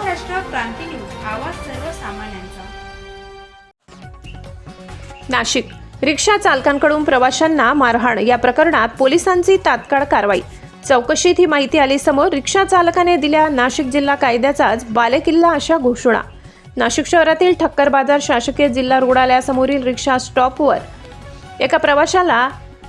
क्रांती news आवाज सर्वसामान्यांचा. नाशिक. रिक्षा चालकांकडून प्रवाशांना मारहाण या प्रकरणात पोलिसांची तात्काळ कारवाई. चौकशीत ही माहिती आली समोर रिक्षा चालकाने दिल्या नाशिक जिल्हा कायद्याचाच बालेकिल्ला अशा घोषणा. नाशिक शहरातील ठक्कर बाजार शासकीय जिल्हा रुग्णालयासमोरील रिक्षा स्टॉपवर. एका प्रवाशाला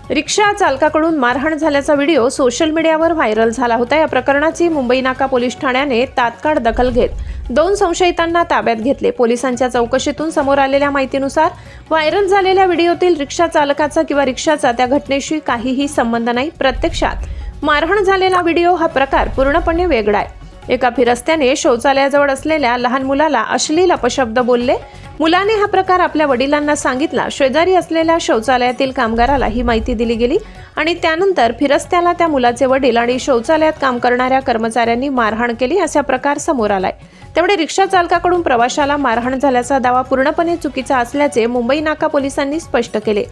रिक्षा चालकाकडून मारहाण झाल्याचा व्हिडिओ सोशल मीडियावर व्हायरल झाला होता. या प्रकरणाची मुंबई नाका पोलीस ठाण्याने तात्काळ दखल घेत दोन संशयितांना ताब्यात घेतले. पोलिसांच्या चौकशीतून समोर आलेल्या माहितीनुसार व्हायरल झालेल्या व्हिडिओतील रिक्षा चालकाचा किंवा रिक्षाचा त्या घटनेशी काहीही संबंध नाही. प्रत्यक्षात मारहाण झालेला व्हिडिओ हा प्रकार पूर्णपणे वेगळा आहे. एका फिरस्त्याने शौचालयाजवळ असलेल्या लहान मुलाला अश्लील अपशब्द बोलले. मुलाने हा प्रकार आपल्या वडिलांना सांगितला. शेजारी असलेल्या शौचालयातील कामगाराला ही माहिती दिली गेली आणि त्यानंतर फिरस्त्याला त्या मुलाचे वडील आणि शौचालयात काम करणाऱ्या कर्मचाऱ्यांनी मारहाण केली असा प्रकार समोर आलाय. त्यामुळे रिक्षा चालकाकडून प्रवाशाला मारहाण झाल्याचा दावा पूर्णपणे चुकीचा असल्याचे मुंबई नाका पोलिसांनी स्पष्ट केले.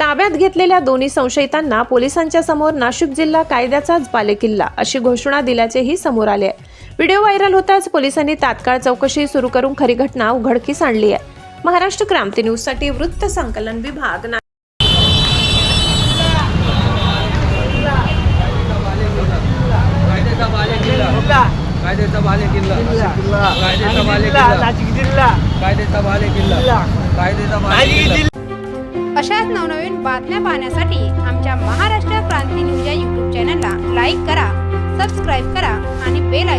ताब्यात घेतलेल्या दोन्ही संशयितांना पोलिसांच्या समोर नाशिक जिल्हा कायद्याचाच बालेकिल्ला अशी घोषणा दिल्याचेही समोर आले आहे. व्हिडिओ व्हायरल होताच पोलिसांनी तात्काळ चौकशी सुरू करून खरी घटना उघडकीस आणली आहे. महाराष्ट्र क्रांती न्यूजसाठी वृत्त संकलन विभाग कायद्याचा बाले किल्ला कायद्याचा बाले किल्ला कायद्याचा बाले किल्ला कायद्याचा बाले अशाच नवनवीन बातम्या पाहण्यासाठी आमच्या महाराष्ट्र क्रांती न्यूज या यूट्यूब चॅनलला लाईक करा सबस्क्राईब करा आणि बेल